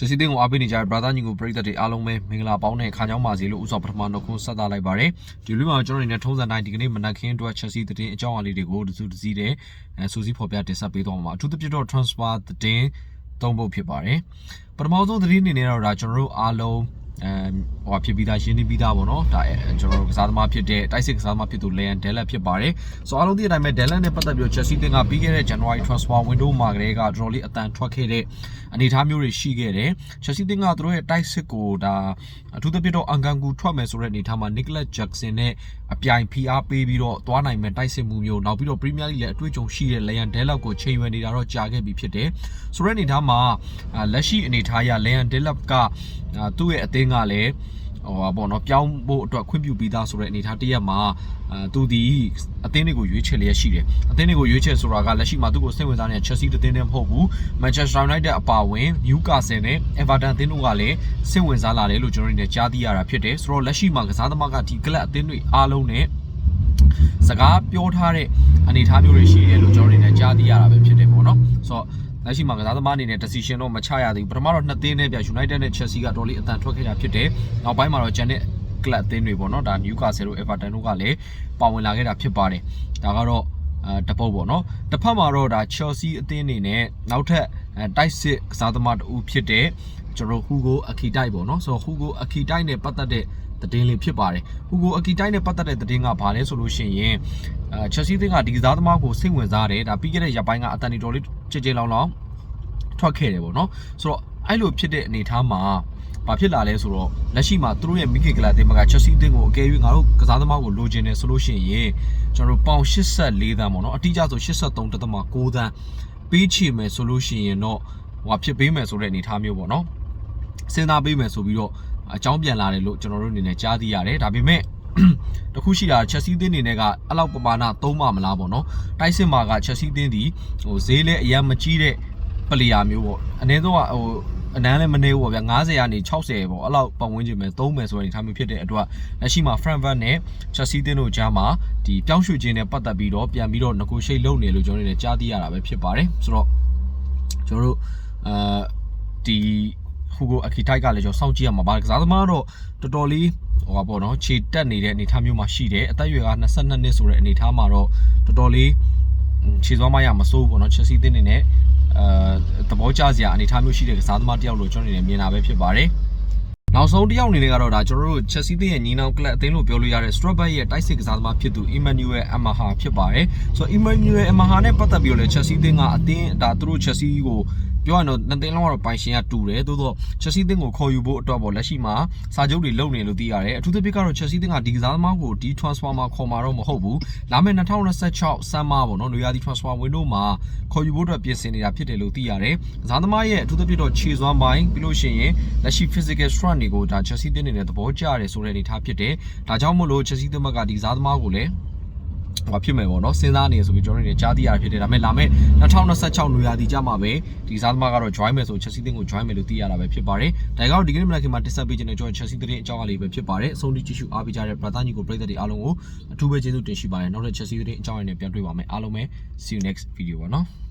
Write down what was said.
ချက်စီတင်းကိုအားပေးနေကြတဲ့ brother ညီကိုပရိသတ်တွေအားလုံးပဲမင်္ဂလာပေါင်းနဲ့ခါကြောင်းပါစေလို့ဥစွာပထမနှုတ်ခွန်းဆက်သလိုက်ပါတယ်ဒီလိုမျိုးကျွန်တော်တို့နဲ့ထုံးစံတိုင်းဒီကနေ့မနက်ခင်းအတွက်ချက်စီတင်းအကြောင်းအရာလေးတွေကိုတစုတစည်းတဲ့အဲစူးစီးဖော်ပြတင်ဆက်ပေးသွားမှာပါအထူးသဖြင့်တော့ transfer တင်းသုံးဖို့ဖြစ်ပါတယ်ပထမဆုံးသတင်းအနေနဲ့တော့ဒါကျွန်တော်တို့အားလုံး အဲဟိုဖြစ်ပြီးသားရှင်းနေပြီးသားပေါ့နော်ဒါကျွန်တော်တို့ကစားသမားဖြစ်တဲ့တိုက်စစ်ကစားသမားဖြစ်သူ Leon Dellett ဖြစ်ပါတယ်ဆိုတော့အားလုံးသိတဲ့အတိုင်းပဲ Dellett နဲ့ပတ်သက်ပြီးတော့ Chelsea တင်ကပြီးခဲ့တဲ့ January transfer window မှာကလေးကတော်တော်လေးအတန်ထွက်ခဲ့တဲ့အနေအထားမျိုးတွေရှိခဲ့တယ် Chelsea တင်ကသူတို့ရဲ့တိုက်စစ်ကိုဒါအထူးသဖြင့်တော့အန်ကန်ကူထွက်မယ်ဆိုတဲ့အနေအထားမှာ Nicholas Jackson နဲ့အပြိုင်ဖိအားပေးပြီးတော့သွားနိုင်မဲ့တိုက်စစ်မှုမျိုးနောက်ပြီးတော့ Premier League လည်းအတွေ့အကြုံရှိတဲ့ Leon Dellett ကိုချိန်ရွယ်နေတာတော့ကြာခဲ့ပြီဖြစ်တယ်ဆိုတဲ့အနေအထားမှာလက်ရှိအနေအထားအရ Leon Dellett ကသူ့ရဲ့အသင်းကလည်းဟိုပါပေါ့နော်ပြောင်းဖို့အတွက်ခွင့်ပြုပြီးသားဆိုတဲ့အနေအထားတစ်ရက်မှာအဲသူဒီအသင်းတွေကိုရွေးချယ်လျက်ရှိတယ်အသင်းတွေကိုရွေးချယ်ဆိုတာကလက်ရှိမှာသူ့ကိုစိတ်ဝင်စားနေတဲ့ Chelsea တသင်းတည်းမဟုတ်ဘူး Manchester United အပါအဝင် Newcastle နဲ့ Everton အသင်းတို့ကလည်းစိတ်ဝင်စားလာတယ်လို့ကျွန်တော်တို့နေကြားသိရတာဖြစ်တယ်ဆိုတော့လက်ရှိမှာကစားသမားကဒီကလပ်အသင်းတွေအားလုံးနဲ့စကားပြောထားတဲ့အနေအထားမျိုးတွေရှိတယ်လို့ကျွန်တော်တို့နေကြားသိရတာပဲဖြစ်တယ်ပေါ့နော်ဆိုတော့ လက်ရှိမှာကစားသမားအနေနဲ့ decision တော့မချရသေးဘူးပထမတော့နှစ်သင်းနဲ့ပြ United နဲ့ Chelsea ကတော်လေးအတန်ထွက်ခဲ့တာဖြစ်တယ်နောက်ပိုင်းမှာတော့ Janet ကလပ်အသင်းတွေပေါ့နော်ဒါ Newcastle တို့ Everton တို့ကလည်းပါဝင်လာခဲ့တာဖြစ်ပါတယ်ဒါကတော့အဲတပုတ်ပေါ့နော်တစ်ဖက်မှာတော့ဒါ Chelsea အသင်းအနေနဲ့နောက်ထပ်တိုက်စစ်ကစားသမားတူဖြစ်တဲ့ ကျွန်တော် Hugo Akitay ပေါ့နော်ဆိုတော့ Hugo Akitay နဲ့ပတ်သက်တဲ့သတင်းလေးဖြစ်ပါတယ်။ Hugo Akitay နဲ့ပတ်သက်တဲ့သတင်းကဘာလဲဆိုလို့ရှိရင်အဲ Chelsea သင်းကဒီကစားသမားကိုစိတ်ဝင်စားတယ်ဒါပြီးခဲ့တဲ့ရက်ပိုင်းကအတန်တီတော်လေးကြည်ကြည်လောင်လောင်ထွက်ခဲ့တယ်ပေါ့နော်။ဆိုတော့အဲ့လိုဖြစ်တဲ့အနေအထားမှာဘာဖြစ်လာလဲဆိုတော့လက်ရှိမှာသူတို့ရဲ့မိခင်ကလာတင်မကချက်စီတင်းကိုအကယ်၍ငါတို့ကစားသမားကိုလိုချင်တယ်ဆိုလို့ရှိရင်ကျွန်တော်တို့ပေါင်84သန်းပေါ့နော်အတိအကျဆို83.6သန်းပေးချေမယ်ဆိုလို့ရှိရင်တော့ဟိုဖြစ်ပေးမယ်ဆိုတဲ့အနေအထားမျိုးပေါ့နော် စဉ်းစားပေးမယ်ဆိုပြီးတော့အကြောင်းပြန်လာတယ်လို့ကျွန်တော်တို့အနေနဲ့ကြားသိရတယ်ဒါပေမဲ့တခုရှိတာချက်စီးတင်းနေနဲ့ကအလောက်ပမာဏသုံးမှမလားပေါ့နော်တိုက်စစ်မှာကချက်စီးတင်းဒီဟိုဈေးလဲအရင်မကြီးတဲ့ပလီယာမျိုးပေါ့အနည်းဆုံးကဟိုအနမ်းလည်းမနေဘူးပေါ့ဗျာ90ကနေ60ပေါ့အဲ့လောက်ပတ်ဝန်းကျင်ပဲသုံးမယ်ဆိုတဲ့အနေထားမျိုးဖြစ်တဲ့အတွက်လက်ရှိမှာ Frankfurt နဲ့ Chelsea တင်းတို့ကြားမှာဒီပြောင်းရွှေ့ခြင်းနဲ့ပတ်သက်ပြီးတော့ပြန်ပြီးတော့ negotiate လုပ်နေလို့ကျွန်တော်တို့လည်းကြားသိရတာပဲဖြစ်ပါတယ်ဆိုတော့ကျွန်တော်တို့အာဒီ ဟူဂိုအကီထိုက်ကလည်းကျွန်တော်စောင့်ကြည့်ရမှာပါကစားသမားတော့တော်တော်လေးဟိုပါပေါ့နော်ခြေတက်နေတဲ့အနေအထားမျိုးမှာရှိတယ်အသက်အရွယ်က22နှစ်ဆိုတဲ့အနေအထားမှာတော့တော်တော်လေးခြေသွားမရမစိုးဘူးပေါ့နော် Chelsea တင်းနေနဲ့အဲသဘောကျစရာအနေအထားမျိုးရှိတဲ့ကစားသမားတယောက်လို့ကျွန်တော်အနေနဲ့မြင်တာပဲဖြစ်ပါတယ်နောက်ဆုံးတစ်ယောက်အနေနဲ့ကတော့ဒါကျွန်တော်တို့ Chelsea တင်းရဲ့ညီနောင်ကလပ်အသင်းလို့ပြောလို့ရတဲ့ Strawberry ရဲ့တိုက်စစ်ကစားသမားဖြစ်သူ Emmanuel Amaha ဖြစ်ပါတယ်ဆိုတော့ Emmanuel Amaha နဲ့ပတ်သက်ပြီးတော့လည်း Chelsea တင်းကအသင်းဒါသူတို့ Chelsea ကိုပြောရရင်တော့နှစ်သိန်းလောက်ကတော့ပိုင်ရှင်ကတူတယ်သို့တော့ Chelsea တင်းကိုခေါ်ယူဖို့အတွက်ပေါ့လက်ရှိမှာစာချုပ်တွေလုပ်နေလို့သိရတယ်အထူးသဖြင့်ကတော့ Chelsea တင်းကဒီကစားသမားကိုဒီ transfer မှာခေါ်မှာတော့မဟုတ်ဘူးလာမယ့်2026ဆန်းမှာပေါ့နော်နွေရာသီ transfer window မှာခေါ်ယူဖို့အတွက်ပြင်ဆင်နေတာဖြစ်တယ်လို့သိရတယ်ကစားသမားရဲ့အထူးသဖြင့်တော့ခြေစွမ်းပိုင်းပြီးလို့ရှိရင်လက်ရှိ physical strength တွေကိုဒါ Chelsea တင်းနေနဲ့သဘောကျရတယ်ဆိုတဲ့အနေအထားဖြစ်တယ်ဒါကြောင့်မို့လို့ Chelsea တင်းဘက်ကဒီကစားသမားကိုလည်း ဟိုဖြစ်မယ်ပေါ့နော်စဉ်းစားနေရဆိုပြီးကျွန်တော်တို့ကြားသိရတာဖြစ်တယ်ဒါပေမဲ့လာမယ့်2026နွေရာသီကျမှပဲဒီစားသမားကတော့ join မယ်ဆို Chelsea တင်းကို join မယ်လို့သိရတာပဲဖြစ်ပါတယ်ဒါကြောင့်ဒီကနေ့မနက်ခင်းမှာတက်ဆက်ပေးခြင်းနဲ့ကျွန်တော် Chelsea တင်းအကြောင်းအလေးပဲဖြစ်ပါတယ်အဆုံးထိကြည့်ရှုအားပေးကြတဲ့ brother ညီကိုပရိသတ်တွေအားလုံးကိုအထူးပဲကျေးဇူးတင်ရှိပါတယ်နောက်ထပ် Chelsea တင်းအကြောင်းအလေးနဲ့ပြန်တွေ့ပါမယ်အားလုံးပဲ see you next video ပါနော်